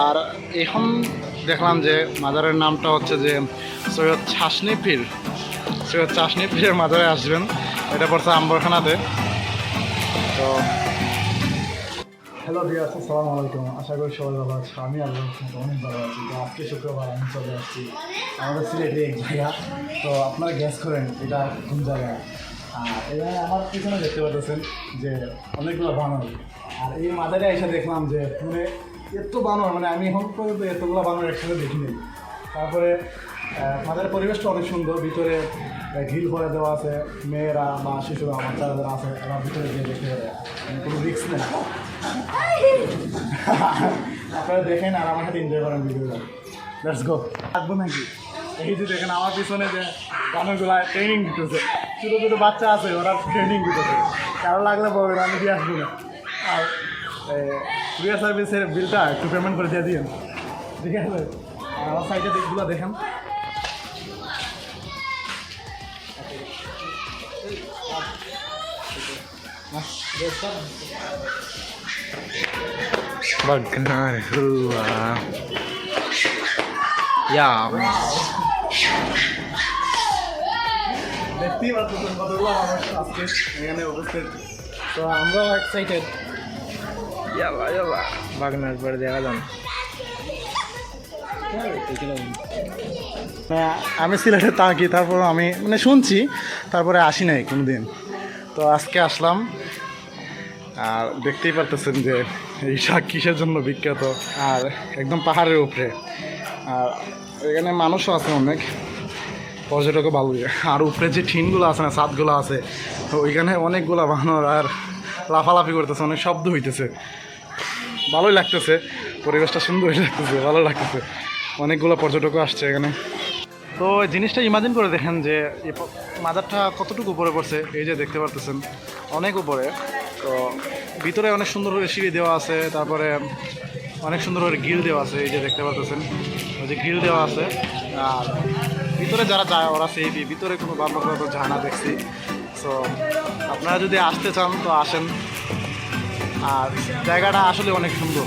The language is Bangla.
আর এখন দেখলাম যে মাজারের নামটা হচ্ছে যে সৈয়দ ছাসনি পীর। সৈয়দ চাষনি পীরের মাজারে আসবেন। এটা পড়ছে আম্বরখানাতে। তো হ্যালো বিয়াস আসসালামু আলাইকুম। আশা করি সবাই ভালো আছে আমি আল্লাহ অনেক ভালো আছি। তো আজকে শুক্রবার, আমি চলে আসছি আমাদের সিলেটে এক জায়গা। তো আপনারা গ্যাস করেন, এটা কোন জায়গা? আর এখানে আমার পিছনে দেখতে পাচ্ছেন যে অনেকগুলো বানর। আর এই মাদারে এসে দেখলাম যে মানে এত বানর মানে আমি এখন পর্যন্ত এতগুলো বানর একসাথে দেখিনি। তারপরে আহ, মাদারের পরিবেশটা অনেক সুন্দর ভিতরে ঘিল করে দেওয়া আছে মেয়েরা বা শিশুরা বাচ্চারা যারা আছে এরা ভিতরে গিয়ে দেখতে পারে মানে কোনো রিক্স নেই। আপনারা দেখেন আর আমার সাথে এনজয় করেন ভিডিওটা। লেটস গো থাকব নাকি? এই যে দেখেন আমার পিছনে যে গানগুলা ট্রেনিং দিতেছে। ছোটো ছোটো বাচ্চা আছে ওরা ট্রেনিং দিতেছে। কারও লাগলে বলবেন আমি দিয়ে আসব না। আর কুরিয়ার সার্ভিসের বিলটা একটু পেমেন্ট করে দিয়ে দিন ঠিক আছে? আর আমার সাইডে দিকগুলো দেখেন। Bagnar hua. Ya. দেখতেই পাচ্ছেন কতগুলো মানুষ আজকে এখানে উপস্থিত। তো আমরাও এক্সাইটেড দেখা যান মানে আমি সিলেটে থাকি, তারপর আমি মানে শুনছি, তারপরে আসি নাই কোনো দিন তো আজকে আসলাম, আর দেখতেই পারতেছেন যে এই শাক কিসের জন্য বিখ্যাত, আর একদম পাহাড়ের উপরে। আর এখানে মানুষও আছে অনেক, পর্যটকও ভালো। আর উপরে যে ঠিনগুলো আছে না, ছাদগুলো আছে, তো ওইখানে অনেকগুলো বানর আর লাফালাফি করতেছে, অনেক শব্দ হইতেছে। ভালোই লাগতেছে, পরিবেশটা সুন্দরই লাগতেছে, ভালো লাগতেছে। অনেকগুলো পর্যটকও আসছে এখানে। তো জিনিসটা ইমাজিন করে দেখেন যে মাজারটা কতটুকু উপরে পড়ছে, এই যে দেখতে পারতেছেন, অনেক উপরে। তো ভিতরে অনেক সুন্দর করে সিঁড়ি দেওয়া আছে, তারপরে অনেক সুন্দর করে গ্রিল দেওয়া আছে, এই যে দেখতে পারতেছেন, ওই যে গ্রিল দেওয়া আছে। আর ভিতরে যারা যায়, ওরা সেই ভিতরে কোনো তো যায় না দেখছি। সো আপনারা যদি আসতে চান তো আসেন। আর জায়গাটা আসলে অনেক সুন্দর।